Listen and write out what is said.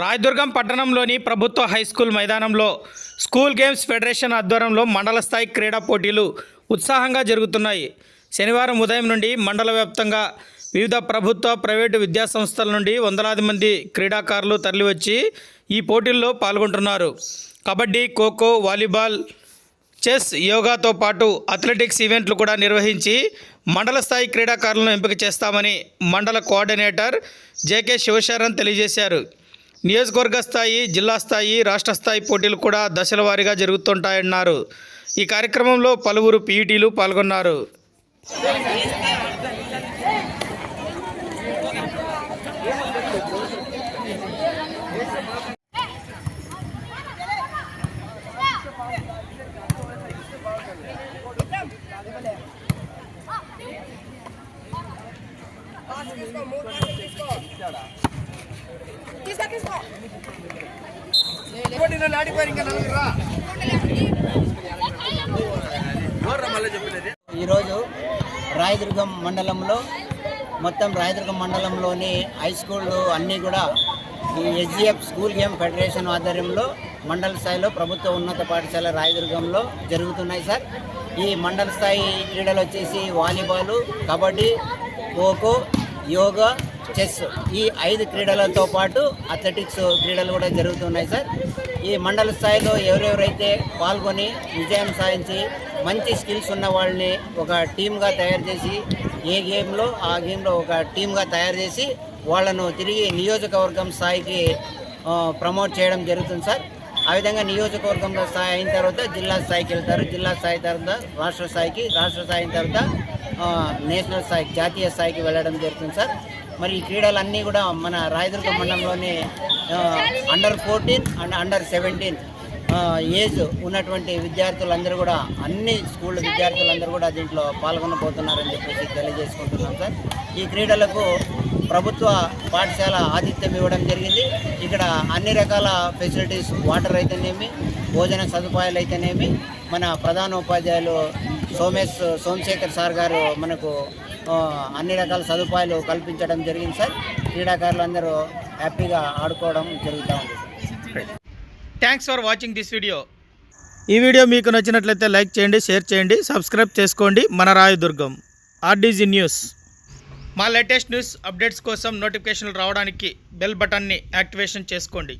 రాయదుర్గం పట్టణంలోని ప్రభుత్వ high school మైదానంలో స్కూల్ గేమ్స్ ఫెడరేషన్ ఆధ్వర్యంలో మండల స్థాయి క్రీడా పోటీలు ఉత్సాహంగా జరుగుతున్నాయి. శనివారం ఉదయం నుండి మండల వ్యాప్తంగా వివిధ ప్రభుత్వ ప్రైవేటు విద్యా సంస్థల నుండి వందలాది మంది క్రీడాకారులు తరలివచ్చి ఈ పోటీల్లో పాల్గొంటున్నారు. కబడ్డీ ఖోఖో వాలీబాల్ చెస్ యోగాతో పాటు అథ్లెటిక్స్ ఈవెంట్లు కూడా నిర్వహించి మండల స్థాయి క్రీడాకారులను ఎంపిక చేస్తామని మండల కోఆర్డినేటర్ జేకే శివశరణ్ తెలియజేశారు. నియోజకవర్గ స్థాయి జిల్లా స్థాయి రాష్ట్ర స్థాయి పోటీలు కూడా దశల వారీగా జరుగుతుంటాయన్నారు. ఈ కార్యక్రమంలో పలువురు పీఈటీలు పాల్గొన్నారు. తీసుకో తీసుకో ఈరోజు రాయదుర్గం మండలంలో మొత్తం రాయదుర్గం మండలంలోని హై స్కూళ్ళు అన్నీ కూడా ఈ ఎస్జిఎఫ్ స్కూల్ గేమ్ ఫెడరేషన్ ఆధ్వర్యంలో మండల స్థాయిలో ప్రభుత్వ ఉన్నత పాఠశాల రాయదుర్గంలో జరుగుతున్నాయి సార్. ఈ మండల స్థాయి క్రీడలు వచ్చేసి వాలీబాలు కబడ్డీ ఖోఖో యోగా చెస్ ఈ ఐదు క్రీడలతో పాటు అథ్లెటిక్స్ క్రీడలు కూడా జరుగుతున్నాయి సార్. ఈ మండల స్థాయిలో ఎవరెవరైతే పాల్గొని విజయం సాధించి మంచి స్కిల్స్ ఉన్న వాళ్ళని ఒక టీమ్గా తయారు చేసి ఏ గేమ్లో ఆ గేమ్లో ఒక టీమ్గా తయారు చేసి వాళ్ళను తిరిగి నియోజకవర్గం స్థాయికి ప్రమోట్ చేయడం జరుగుతుంది సార్. ఆ విధంగా నియోజకవర్గంలో స్థాయి అయిన తర్వాత జిల్లా స్థాయికి వెళ్తారు. జిల్లా స్థాయి తర్వాత రాష్ట్ర స్థాయికి రాష్ట్ర స్థాయి అయిన తర్వాత నేషనల్ స్థాయికి జాతీయ స్థాయికి వెళ్ళడం జరుగుతుంది సార్. మరి ఈ క్రీడలన్నీ కూడా మన రాయదుర్గ మండలంలోని under fourteen and under seventeen age ఉన్నటువంటి విద్యార్థులందరూ కూడా అన్ని స్కూల్ విద్యార్థులందరూ కూడా దీంట్లో పాల్గొనబోతున్నారని చెప్పేసి తెలియజేసుకుంటున్నాం సార్. ఈ క్రీడలకు ప్రభుత్వ పాఠశాల ఆతిథ్యం ఇవ్వడం జరిగింది. ఇక్కడ అన్ని రకాల ఫెసిలిటీస్ వాటర్ అయితేనేమి భోజన సదుపాయాలు అయితేనేమి మన ప్రధాన ఉపాధ్యాయులు సోమేశ్ సోమశేఖర్ సార్ గారు మనకు అన్ని రకాల సదుపాయాలు కల్పించడం జరిగింది సార్. క్రీడాకారులు అందరూ హ్యాపీగా ఆడుకోవడం జరుగుతూ ఉంది thanks for watching this video ఈ వీడియో మీకు నచ్చినట్లయితే లైక్ చేయండి షేర్ చేయండి సబ్స్క్రైబ్ చేసుకోండి. మన రాయదుర్గం ఆర్డీజీ న్యూస్ మా లేటెస్ట్ న్యూస్ అప్డేట్స్ కోసం నోటిఫికేషన్లు రావడానికి బెల్ బటన్ని యాక్టివేషన్ చేసుకోండి.